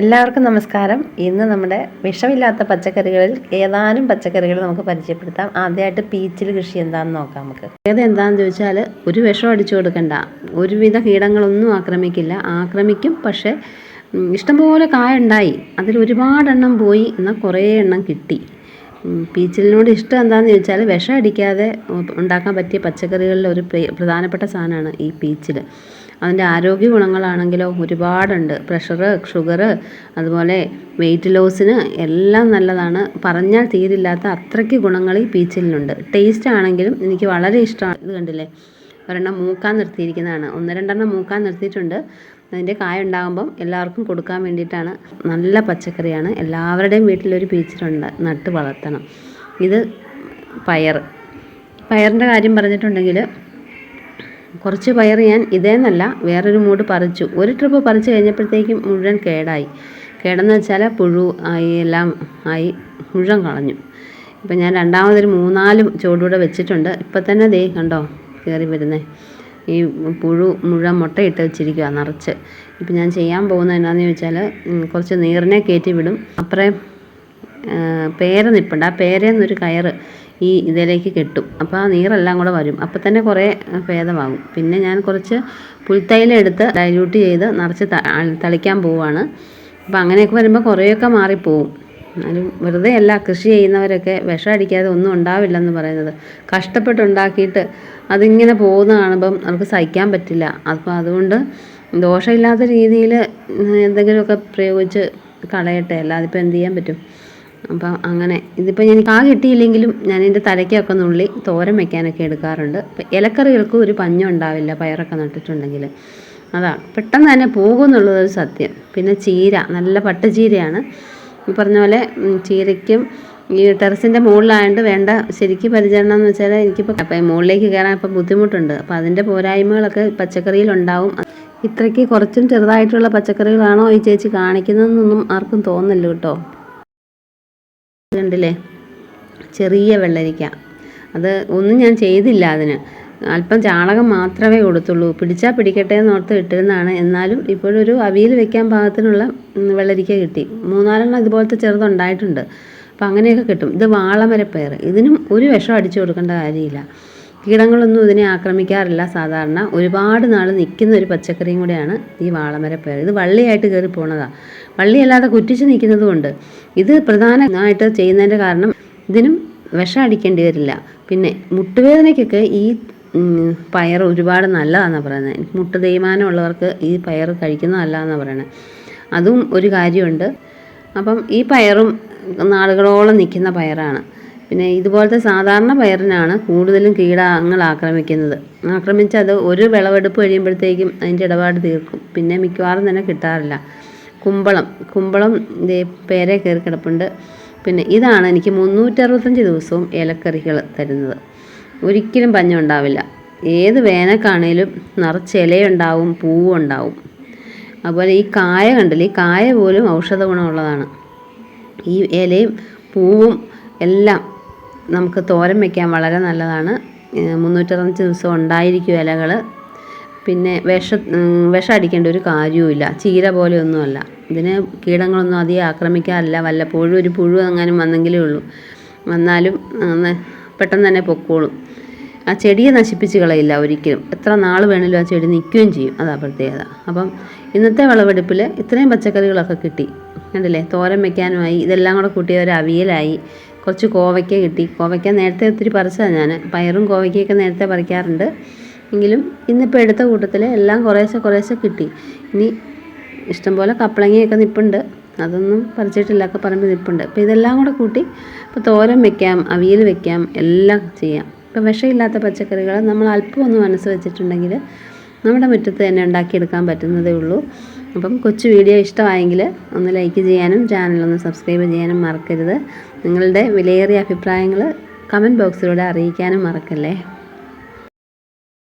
എല്ലാവർക്കും നമസ്കാരം. ഇന്ന് നമ്മുടെ വിഷമില്ലാത്ത പച്ചക്കറികളിൽ ഏതാനും പച്ചക്കറികൾ നമുക്ക് പരിചയപ്പെടുത്താം. ആദ്യമായിട്ട് പീച്ചിൽ കൃഷി എന്താണെന്ന് നോക്കാം നമുക്ക്. ഏത് എന്താണെന്ന് ചോദിച്ചാൽ ഒരു വിഷം അടിച്ചു കൊടുക്കണ്ട. ഒരുവിധ കീടങ്ങളൊന്നും ആക്രമിക്കില്ല. ആക്രമിക്കും പക്ഷേ ഇഷ്ടംപോലെ കായ ഉണ്ടായി. അതിൽ ഒരുപാടെണ്ണം പോയി എന്നാൽ കുറേ എണ്ണം കിട്ടി. പീച്ചിലിനോട് ഇഷ്ടം എന്താണെന്ന് ചോദിച്ചാൽ വിഷം അടിക്കാതെ ഉണ്ടാക്കാൻ പറ്റിയ പച്ചക്കറികളിൽ ഒരു പ്രധാനപ്പെട്ട സാധനമാണ് ഈ പീച്ചിൽ അതിന്റെ ആരോഗ്യ ഗുണങ്ങളാണെങ്കിലോ ഒരുപാടുണ്ട്. പ്രഷർ ഷുഗർ അതുപോലെ വെയിറ്റ് ലോസിന് എല്ലാം നല്ലതാണ്. പറഞ്ഞാൽ തീരില്ലാത്ത അത്രയ്ക്ക് ഗുണങ്ങൾ ഈ പീച്ചിലിനുണ്ട്. ടേസ്റ്റ് ആണെങ്കിലും എനിക്ക് വളരെ ഇഷ്ടമാണ്. ഇത് കണ്ടില്ലേ? ഒരെണ്ണം മൂക്കാൻ നിർത്തിയിരിക്കുന്നതാണ്. ഒന്ന് രണ്ടെണ്ണം മൂക്കാൻ നിർത്തിയിട്ടുണ്ട്. അതിന്റെ കായ ഉണ്ടാകുമ്പം എല്ലാവർക്കും കൊടുക്കാൻ വേണ്ടിയിട്ടാണ്. നല്ല പച്ചക്കറിയാണ്. എല്ലാവരുടെയും വീട്ടിലൊരു പീച്ചിലുണ്ട്. നട്ട് വളർത്തണം. ഇത് പയർ. പയറിന്റെ കാര്യം പറഞ്ഞിട്ടുണ്ടെങ്കിൽ കുറച്ച് പയർ ഞാൻ ഇതേന്നല്ല വേറൊരു മൂട് പറിച്ചു. ഒരു ട്രിപ്പ് പറിച്ചു കഴിഞ്ഞപ്പോഴത്തേക്കും മുഴുവൻ കേടായി. കേടെന്ന് വെച്ചാൽ പുഴു ആയി എല്ലാം ആയി മുഴുവൻ കളഞ്ഞു. ഇപ്പം ഞാൻ രണ്ടാമതൊരു മൂന്നാലും ചുവടൂടെ വെച്ചിട്ടുണ്ട്. ഇപ്പം തന്നെ ദേ കണ്ടോ കയറി വരുന്നേ. ഈ പുഴു മുഴുവൻ മുട്ടയിട്ട് വെച്ചിരിക്കുകയാണ് നിറച്ച്. ഇപ്പം ഞാൻ ചെയ്യാൻ പോകുന്നത് എന്നാന്ന് ചോദിച്ചാൽ കുറച്ച് നീറിനെ കയറ്റി വിടും. അപ്പുറേ പേര നിൽപ്പുണ്ട് ആ പേരേന്നൊരു കയറ് ഈ ഇതിലേക്ക് കെട്ടും. അപ്പോൾ ആ നീരെല്ലാം കൂടെ വരും. അപ്പോൾ തന്നെ കുറേ ഭേദമാകും. പിന്നെ ഞാൻ കുറച്ച് പുൽത്തൈലം എടുത്ത് ഡൈല്യൂട്ട് ചെയ്ത് നിറച്ച് തളിക്കാൻ പോവുകയാണ് അപ്പോൾ അങ്ങനെയൊക്കെ വരുമ്പോൾ കുറേയൊക്കെ മാറിപ്പോവും. എന്നാലും വെറുതെ അല്ല കൃഷി ചെയ്യുന്നവരൊക്കെ വിഷം അടിക്കാതെ ഒന്നും ഉണ്ടാവില്ലെന്ന് പറയുന്നത്. കഷ്ടപ്പെട്ടുണ്ടാക്കിയിട്ട് അതിങ്ങനെ പോകുന്ന കാണുമ്പം നമുക്ക് സഹിക്കാൻ പറ്റില്ല. അപ്പോൾ അതുകൊണ്ട് ദോഷമില്ലാത്ത രീതിയിൽ എന്തെങ്കിലുമൊക്കെ പ്രയോഗിച്ച് കളയട്ടെ. അല്ലാതെ ഇപ്പോൾ എന്ത് ചെയ്യാൻ പറ്റും? അപ്പം അങ്ങനെ. ഇതിപ്പോൾ എനിക്ക് ആ കിട്ടിയില്ലെങ്കിലും ഞാൻ എന്റെ തലയ്ക്കൊക്കെ നുള്ളി തോരൻ വെക്കാനൊക്കെ എടുക്കാറുണ്ട്. അപ്പം ഇലക്കറികൾക്ക് ഒരു പഞ്ഞം ഉണ്ടാവില്ല പയറൊക്കെ നട്ടിട്ടുണ്ടെങ്കിൽ. അതാണ്. പെട്ടെന്ന് തന്നെ പോകുമെന്നുള്ളതൊരു സത്യം. പിന്നെ ചീര നല്ല പട്ടുചീരയാണ് ഈ പറഞ്ഞ പോലെ ചീരയ്ക്കും ഈ ടെറസിന്റെ മുകളിലായതുകൊണ്ട് വേണ്ട ശരിക്കും പരിചരണം എന്ന് വെച്ചാൽ എനിക്കിപ്പോൾ അപ്പം മുകളിലേക്ക് കയറാൻ ഇപ്പം ബുദ്ധിമുട്ടുണ്ട്. അപ്പം അതിന്റെ പോരായ്മകളൊക്കെ പച്ചക്കറിയിലുണ്ടാവും ഇത്രയ്ക്ക് കുറച്ചും ചെറുതായിട്ടുള്ള പച്ചക്കറികളാണോ ഈ ചേച്ചി കാണിക്കുന്നതെന്നൊന്നും ആർക്കും തോന്നില്ല കേട്ടോ. കണ്ടില്ലേ? ചെറിയ വെള്ളരിക്ക. അത് ഒന്നും ഞാൻ ചെയ്തില്ല അതിന്. അല്പം ചാണകം മാത്രമേ കൊടുത്തുള്ളൂ. പിടിച്ചാൽ പിടിക്കട്ടെ എന്ന് ഓർത്ത് ഇട്ടിരുന്നതാണ്. എന്നാലും ഇപ്പോഴൊരു അവിയൽ വെക്കാൻ പാകത്തിനുള്ള വെള്ളരിക്ക കിട്ടി. മൂന്നാലെണ്ണം ഇതുപോലത്തെ ചെറുതുണ്ടായിട്ടുണ്ട്. അപ്പം അങ്ങനെയൊക്കെ കിട്ടും. ഇത് വാളമരപ്പയർ ഇതിനും ഒരു വിഷം അടിച്ചു കൊടുക്കേണ്ട കാര്യമില്ല. കീടങ്ങളൊന്നും ഇതിനെ ആക്രമിക്കാറില്ല സാധാരണ. ഒരുപാട് നാൾ നിൽക്കുന്ന ഒരു പച്ചക്കറിയും കൂടെയാണ് ഈ വാളമരപ്പയർ ഇത് വള്ളിയായിട്ട് കയറി പോണതാണ് വള്ളിയല്ലാതെ കുറ്റിച്ച് നിൽക്കുന്നതുകൊണ്ട് ഇത് പ്രധാനമായിട്ട് ചെയ്യുന്നതിന്റെ കാരണം ഇതിനും വിഷം അടിക്കേണ്ടി വരില്ല. പിന്നെ മുട്ടുവേദനയ്ക്കൊക്കെ ഈ പയർ ഒരുപാട് നല്ലതാണെന്നാണ് പറയുന്നത് മുട്ട തേയ്മാനം ഉള്ളവർക്ക് ഈ പയർ കഴിക്കുന്നത് നല്ലതാണെന്നാണ് പറയുന്നത് അതും ഒരു കാര്യമുണ്ട്. അപ്പം ഈ പയറും നാളുകളോളം നിൽക്കുന്ന പയറാണ്. പിന്നെ ഇതുപോലത്തെ സാധാരണ പയറിനാണ് കൂടുതലും കീടങ്ങൾ ആക്രമിക്കുന്നത്. ആക്രമിച്ച് അത് ഒരു വിളവെടുപ്പ് കഴിയുമ്പോഴത്തേക്കും അതിന്റെ ഇടപാട് തീർക്കും. പിന്നെ മിക്കവാറും തന്നെ കിട്ടാറില്ല. കുമ്പളം കുമ്പളം പേരെ കയറി കിടപ്പുണ്ട്. പിന്നെ ഇതാണ് എനിക്ക് മുന്നൂറ്ററുപത്തഞ്ച് ദിവസവും ഇലക്കറികൾ തരുന്നത്. ഒരിക്കലും പഞ്ഞുണ്ടാവില്ല ഏത് വേനൽക്കാണേലും നിറച്ച് ഇലയുണ്ടാവും പൂവും ഉണ്ടാവും അതുപോലെ ഈ കായ കണ്ടില്ലേ? ഈ കായ പോലും ഔഷധ ഗുണമുള്ളതാണ്. ഈ ഇലയും പൂവും എല്ലാം നമുക്ക് തോരൻ വയ്ക്കാൻ വളരെ നല്ലതാണ്. ഏഹ് മുന്നൂറ്ററുപത്തഞ്ച് ദിവസം ഉണ്ടായിരിക്കും ഇലകൾ പിന്നെ വിഷ വിഷം അടിക്കേണ്ട ഒരു കാര്യവുമില്ല. ചീര പോലെയൊന്നുമല്ല. ഇതിന് കീടങ്ങളൊന്നും അധികം ആക്രമിക്കാറില്ല. വല്ലപ്പോഴും ഒരു പുഴു എങ്ങാനും വന്നെങ്കിലേ ഉള്ളൂ. വന്നാലും പെട്ടെന്ന് തന്നെ പൊക്കോളും. ആ ചെടിയെ നശിപ്പിച്ച് കളയില്ല ഒരിക്കലും. എത്ര നാൾ വേണമെങ്കിലും ആ ചെടി നിൽക്കുകയും ചെയ്യും. അതാ പ്രത്യേകത. അപ്പം ഇന്നത്തെ വിളവെടുപ്പിൽ ഇത്രയും പച്ചക്കറികളൊക്കെ കിട്ടി. കണ്ടില്ലേ? തോരൻ വെക്കാനുമായി. ഇതെല്ലാം കൂടെ കൂട്ടിയ ഒരു അവിയലായി. കുറച്ച് കോവയ്ക്ക കിട്ടി. കോവയ്ക്ക നേരത്തെ ഒത്തിരി പറിച്ചതാണ് ഞാൻ പയറും കോവയ്ക്കയൊക്കെ നേരത്തെ പറിക്കാറുണ്ട്. എങ്കിലും ഇന്നിപ്പോൾ എടുത്ത കൂട്ടത്തിൽ എല്ലാം കുറേശ്ശെ കുറേശ്ശെ കിട്ടി. ഇനി ഇഷ്ടംപോലെ കപ്പളങ്ങയൊക്കെ നിൽപ്പുണ്ട് അതൊന്നും പറിച്ചിട്ടില്ല ഒക്കെ പറമ്പിൽ നിൽപ്പുണ്ട്. അപ്പോൾ ഇതെല്ലാം കൂടെ കൂട്ടി ഇപ്പോൾ തോരൻ വെക്കാം അവിയൽ വെക്കാം എല്ലാം ചെയ്യാം. ഇപ്പോൾ വിഷമില്ലാത്ത പച്ചക്കറികൾ നമ്മൾ അല്പം ഒന്ന് മനസ്സ് വെച്ചിട്ടുണ്ടെങ്കിൽ നമ്മുടെ മുറ്റത്ത് തന്നെ ഉണ്ടാക്കിയെടുക്കാൻ പറ്റുന്നതേ ഉള്ളൂ. അപ്പം കൊച്ചു വീഡിയോ ഇഷ്ടമായെങ്കിൽ ഒന്ന് ലൈക്ക് ചെയ്യാനും ചാനലൊന്ന് സബ്സ്ക്രൈബ് ചെയ്യാനും മറക്കരുത്. നിങ്ങളുടെ വിലയേറിയ അഭിപ്രായങ്ങൾ കമന്റ് ബോക്സിലൂടെ അറിയിക്കാനും മറക്കല്ലേ?